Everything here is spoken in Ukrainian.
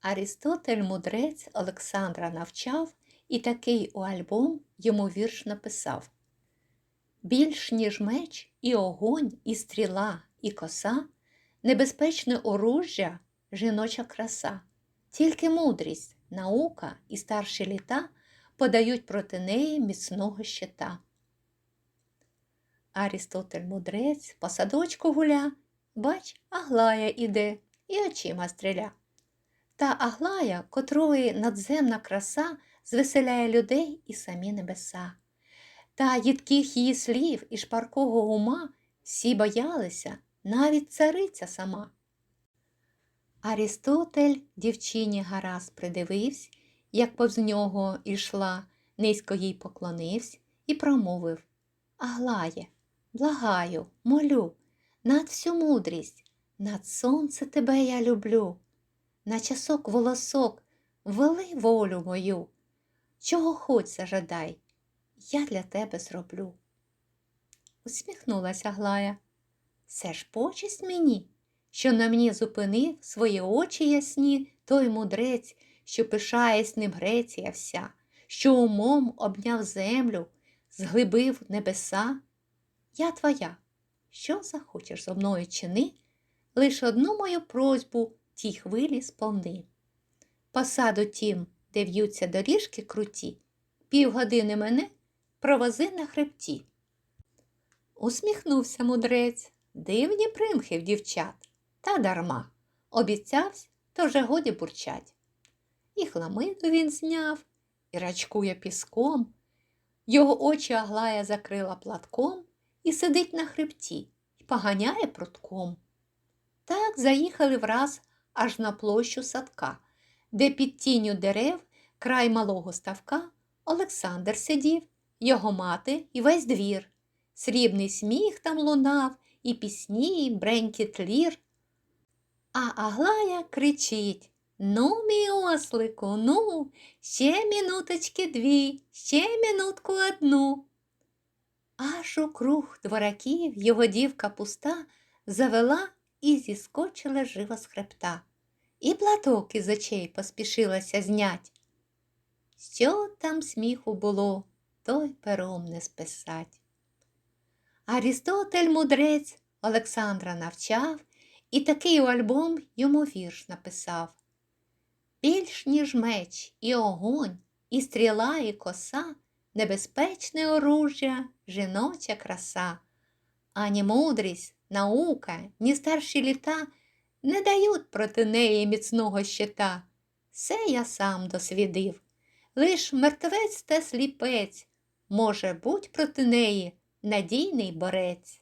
Арістотель мудрець Олександра навчав і такий у альбом йому вірш написав Більш ніж меч, і огонь, і стріла, і коса, небезпечне оружжя, жіноча краса, тільки мудрість, наука і старші літа подають проти неї міцного щита. Арістотель мудрець по садочку гуля, бач, Аглая іде і очима стріля. Та Аглая, котрої надземна краса звеселяє людей і самі небеса. Та їдких її слів і шпаркого ума всі боялися, навіть цариця сама. Арістотель дівчині гаразд придивився, як повз нього ішла, низько їй поклонився і промовив Аглає, благаю, молю, над всю мудрість, над сонце тебе я люблю. На часок волосок вели волю мою, чого хоч зажадай, я для тебе зроблю. Усміхнулася Глая. Все ж почесть мені, що на мені зупинив свої очі ясні той мудрець, що пишаєсь ним Греція вся, що умом обняв землю, зглибив небеса. Я твоя, що захочеш зо мною чини, лиш одну мою просьбу тій хвилі сповни. Посаду тім, де в'ються доріжки круті, півгодини мене провози на хребті. Усміхнувся мудрець, дивні примхи в дівчат, та дарма. Обіцявсь, то вже годі бурчать. І хламиду він зняв, і рачкує піском. Його очі Аглая закрила платком і сидить на хребті, і поганяє прутком. Так заїхали враз аж на площу садка, де під тінню дерев край малого ставка Олександр сидів, його мати і весь двір. Срібний сміх там лунав, і пісні, і бренькіт лір. А Аглая кричить Ну, мій ослику, ну, ще мінуточки дві, ще мінутку одну. Аж у круг двораків його дівка пуста завела і зіскочила живо з хребта, і платок із очей поспішилася знять. Що там сміху було, той пером не списать. Арістотель мудрець Олександра навчав і такий альбом йому вірш написав. Більш ніж меч, і огонь, і стріла, і коса, небезпечне оружжя, жіноча краса, ані мудрість, наука, ні старші літа не дають проти неї міцного щита. Все я сам досвідив. Лиш мертвець та сліпець може бути проти неї надійний борець.